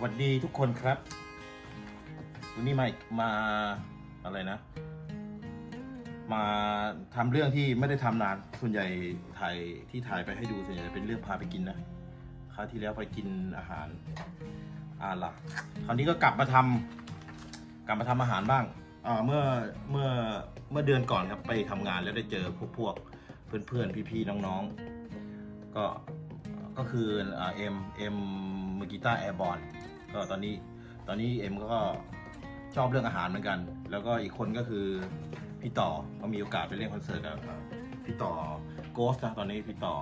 สวัสดีทุกคนครับ วันนี้มามาอะไรนะ มาทำเรื่องที่ไม่ได้ทำนาน ส่วนใหญ่ถ่ายที่ถ่ายไปให้ดูส่วนใหญ่เป็นเรื่องพาไปกินนะคราวที่แล้วไปกินอาหารอาหลักคราวนี้ก็กลับมาทำกลับมาทำอาหารบ้างเมื่อเมื่อเมื่อเดือนก่อนครับไปทำงานแล้วได้เจอพวกพวกเพื่อนเพื่อนๆพี่น้องๆ ก็ก็คือเอ็มเอ็มมือกีตาร์แอร์บอล ก็ตอนนี้ตอนนี้เอ็มก็ชอบเรื่องอาหารเหมือนกัน แล้วก็อีกคนก็คือพี่ต่อก็มีโอกาสไปเล่นคอนเสิร์ตกับพี่ต่อโกสนะตอนนี้พี่ต่อ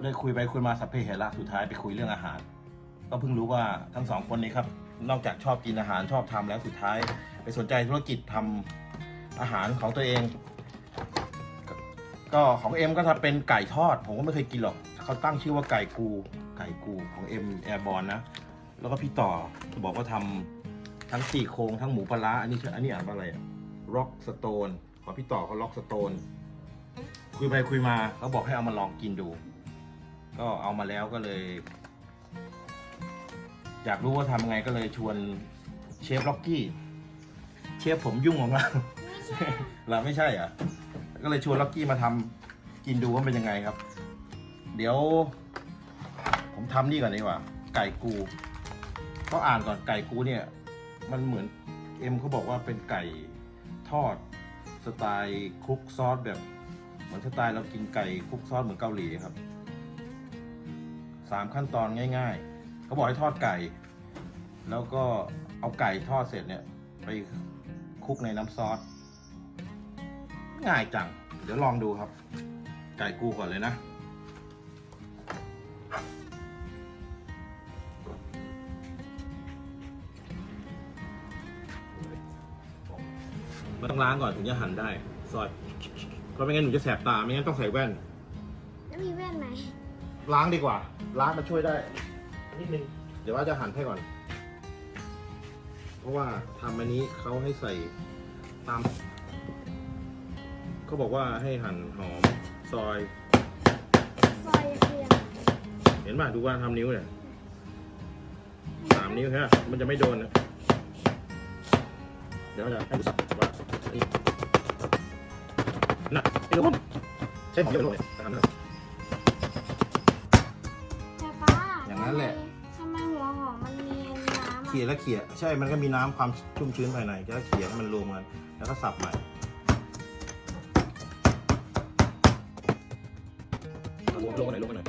เลยคุยไปคุยมาสัพเพเหระสุดท้ายไปคุยเรื่องอาหาร ก็เพิ่งรู้ว่าทั้งสองคนนี้ครับ นอกจากชอบกินอาหารชอบทำแล้วสุดท้าย ไปสนใจธุรกิจทำอาหารของตัวเอง ก็ของเอ็มก็ทำเป็นไก่ทอด ผมก็ไม่เคยกินหรอก เขาตั้งชื่อว่าไก่กูไก่กูของเอ็มแอร์บอลนะ แล้วก็พี่ต่อบอกว่าทำทั้งสี่โครงทั้งหมูปลาอันนี้อันนี้อ่านว่าอะไรร็อกสโตนขอพี่ต่อเขาล็อกสโตนคุยไปคุยมาเขาบอกให้เอามาลองกินดู ก็เอามาแล้วก็เลย อยากรู้ว่าทำไงก็เลยชวนเชฟล็อกกี้ เชฟผมยุ่งของเราเราไม่ใช่เหรอะก็เลยชวนล็อกกี้มาทำกินดูว่าเป็นยังไงครับ เดี๋ยว ผมทำนี่ก่อนดีกว่า ไก่กูต้องอ่านก่อนไก่กูเนี่ย มันเหมือนเอ็มเขาบอกว่าเป็นไก่ทอดสไตล์คลุกซอสแบบ เหมือนสไตล์เรากินไก่คลุกซอสเหมือนเกาหลีครับสามขั้นตอนง่าย ๆเขาบอกให้ทอดไก่ แล้วก็เอาไก่ทอดเสร็จเนี่ย ไปคลุกในน้ำซอสง่ายจัง เดี๋ยวลองดูครับ ไก่กูก่อนเลยนะ มันต้องล้างก่อนถึงจะหั่นได้ ซอย เพราะไม่งั้นหนูจะแสบตา ไม่งั้นต้องใส่แว่น แล้วมีแว่นไหมล้างดีกว่า ล้างมาช่วยได้นิดนึง เดี๋ยวว่าจะหั่นให้ก่อน เพราะว่าทำอันนี้เขาให้ใส่ตามเขาบอกว่าให้หั่นหอมซอย ซอยเทียมเห็นป่ะดูว่าทำนิ้วเนี่ยสามนิ้วใช่ไหมมันจะไม่โดนนะเดี๋ยวจะให้ดูสับว่า นี่น่ะไอ้ลูกใช่ผมเยอะเลยนะครับ แต่ป้าอย่างนั้นแหละ ทำไมหัวหอมมันมีน้ำเขี่ยแล้วเขี่ยใช่ มันก็มีน้ำความชุ่มชื้นภายในแล้วเขี่ยให้มันรวมกันแล้วก็สับใหม่ลงลงมาหน่อยลงมาหน่อย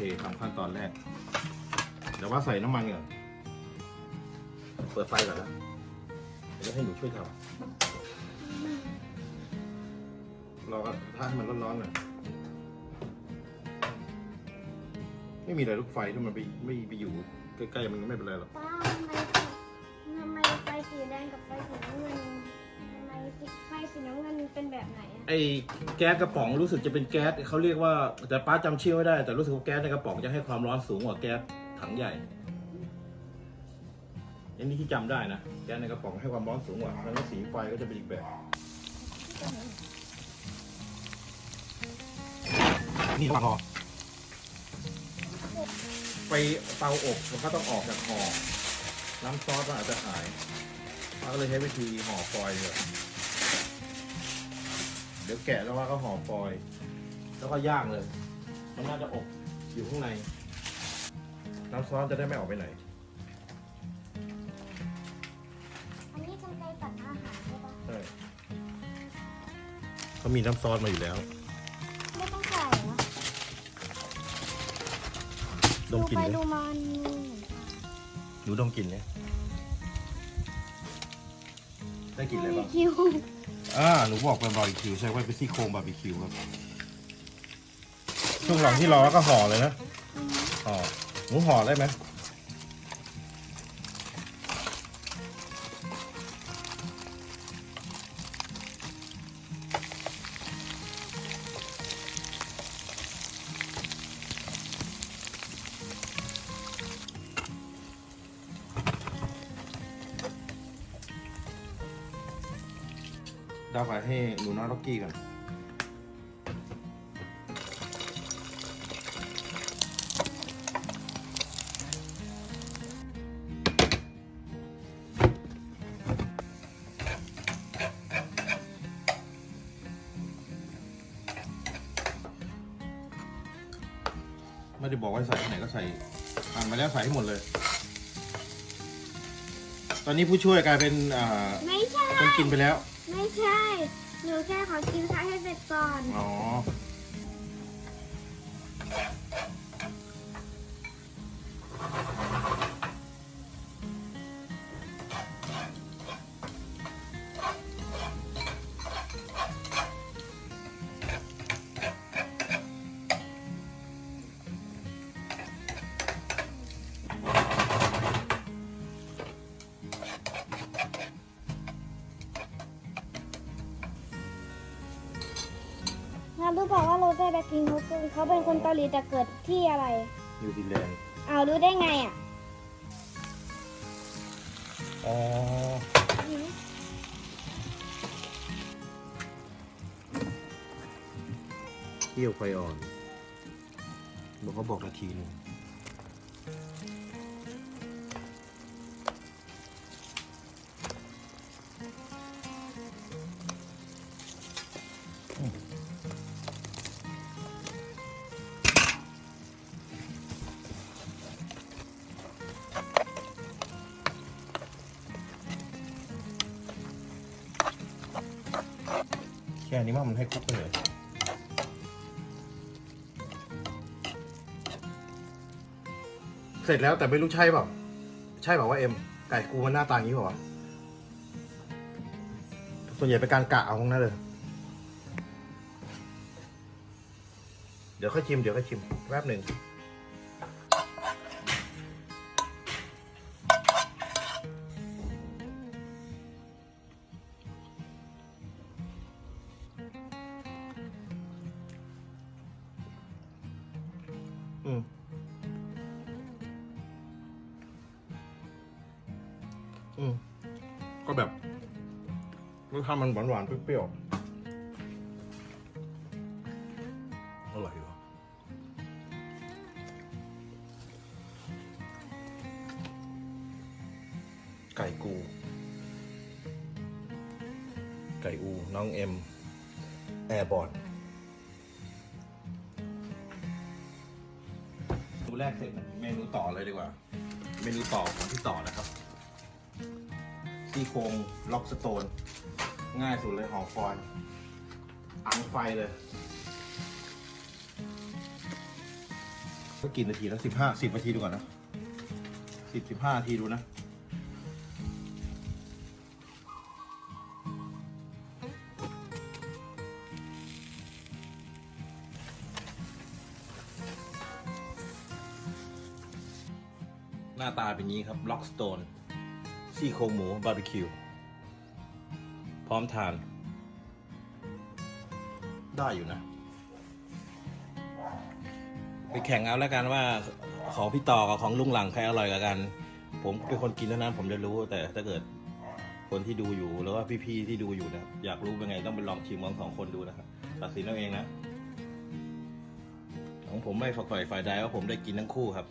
เคทำขั้นตอนแรก เดี๋ยวว่าใส่น้ำมันก่อน เปิดไฟก่อนนะเดี๋ยวให้หนูช่วยทำเราก็ถ้าให้มันร้อนๆหน่อยไม่มีอะไรลูกไฟที่มันไปไม่ไปอยู่ใกล้ๆมันก็ไม่เป็นไรหรอก ไอ้แก๊สกระป๋องรู้สึกจะเป็นแก๊สเขาเรียกว่าแต่ป้าจำชื่อไม่ได้ แต่รู้สึกว่าแก๊สในกระป๋องจะให้ความร้อนสูงกว่าแก๊สถังใหญ่อันนี้ที่จำได้นะแก๊สในกระป๋องให้ความร้อนสูงกว่าแล้วสีไฟก็จะเป็นอีกแบบ นี่ต้องรอไปเตาอบมันก็ต้องออกจากห่อน้ำซอสมันอาจจะหายป้าก็เลยใช้วิธีห่อฟอยล์เลย ดี๋ยวแกะแล้วว่าก็ห่อฟอยล์แล้วก็ย่างเลย มันน่าจะอบอยู่ข้างใน น้ำซอสจะได้ไม่ออกไปไหน อันนี้กรรไกรตัดอาหารใช่ปะใช่เขามีน้ำซอสมาอยู่แล้ว ไม่ต้องใส่เหรอดมกลิ่นไปเลยดูมันหนูดมกลิ่นเนี่ยได้กลิ่นอะไรบ้าง คิว อ่าหนูบอกเป็นบาร์บีคิวใช่ว่าเป็นซี่โครงบาร์บีคิวครับช่วงหลังที่รอก็ห่อเลยนะห่อหนูห่อได้ไหมาไฟให้หนูน้อยล็อกกี้ก่อนไม่ได้บอกว่าใส่ที่ไหนก็ใส่อ่านมาแล้วใส่ให้หมดเลย ตอนนี้ผู้ช่วยกลายเป็นอ่าไม่ใช่ คนกินไปแล้ว ไม่ใช่ หนูแค่ขอกินข้าวให้เสร็จก่อน อ๋อ ว่าโรเจอร์แบ็คพิงค์เขาเป็นเขาเป็นคนเกาหลีแต่เกิดที่อะไรนิวซีแลนด์อ้าวรู้ได้ไงอะอ๋อเคี่ยวไฟอ่อนบอกเขาบอกนาทีหนึง แค่นี้ว่ามันให้คลุกเลยเสร็จแล้วแต่ไม่รู้ใช่เปล่าใช่เปล่าว่าเอ็มไก่กูมันหน้าตาอย่างนี้เปล่าวะส่วนใหญ่เป็นการกะเอาทั้งนั้นเลย เดี๋ยวค่อยชิม เดี๋ยวค่อยชิมแป๊บหนึ่ง อืมก็แบบรสชาติมันหวานหวานๆเปรี้ยวๆอร่อยเหรอไก่กู ไก่อู น้องเอ็ม แอร์บอร์ดเมนูแรกเสร็จเมนูต่อเลยดีกว่า เมนูต่อของที่ต่อนะครับ ซี่โครงล็อกสโตน ง่ายสุดเลยห่อฟอยล์อังไฟเลยก็กี่นาทีแล้วสิบห้าสิบนาทีดูก่อนนะสิบสิบห้านาทีดูนะ หน้าตาเป็นอย่างนี้ครับล็อกสโตน ซี่โครงหมูบาร์บีคิว พร้อมทาน ได้อยู่นะ ไปแข่งเอาแล้วกันว่า ของพี่ต่อกับของลุงหลังใครอร่อยกว่ากัน ผมเป็นคนกินเท่านั้นผมจะรู้แต่ถ้าเกิดคนที่ดูอยู่หรือว่าพี่ๆที่ดูอยู่นะครับอยากรู้เป็นไงต้องไปลองชิมของสองคนดูนะครับตัดสินเอาเองนะ ของผมไม่ฝักใฝ่ฝ่ายใดว่าผมได้กินทั้งคู่ครับ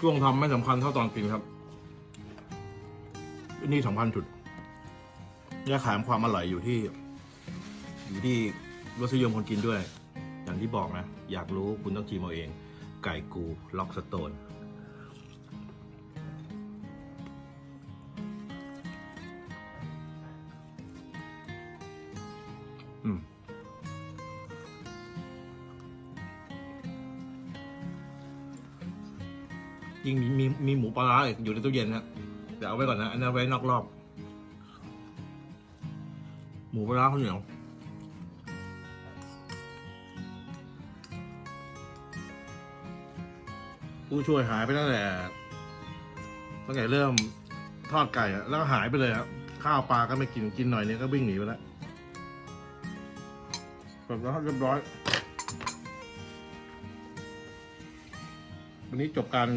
ช่วงทำไม่สำคัญเท่าตอนกินครับ นี่สำคัญจุดแยกขายความอร่อยอยู่ที่ อยู่ที่รสนิยมคนกินด้วย อย่างที่บอกนะ อยากรู้คุณต้องชิมเอาเอง ไก่กูล็อกสโตน ยิ่งมีมีมีหมูปลาร้าอีกอยู่ในตู้เย็นนะเดี๋ยวเอาไว้ก่อนนะ อันนี้เอาไว้นอกรอบ หมูปลาร้าข้าวเหนียวผู้ช่วยหายไปตั้งแต่ตั้งแต่เริ่มทอดไก่อะแล้วก็หายไปเลยครับข้าวปลาก็ไม่กินกินหน่อยนึงก็วิ่งหนีไปแล้วแบบแล้วเรียบร้อย วันนี้จบการ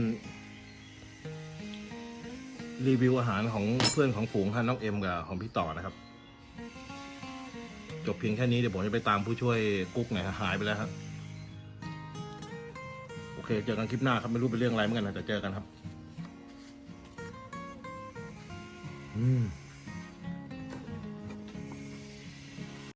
รีวิวอาหารของเพื่อนของฝูงท่านน้องเอ็มกับของพี่ต่อนะครับ จบเพียงแค่นี้เดี๋ยวผมจะไปตามผู้ช่วยกุ๊กหน่อยหายไปแล้วครับโอเคเจอกันคลิปหน้าครับไม่รู้เป็นเรื่องอะไรเหมือนกันนะแต่เจอกันครับ อืม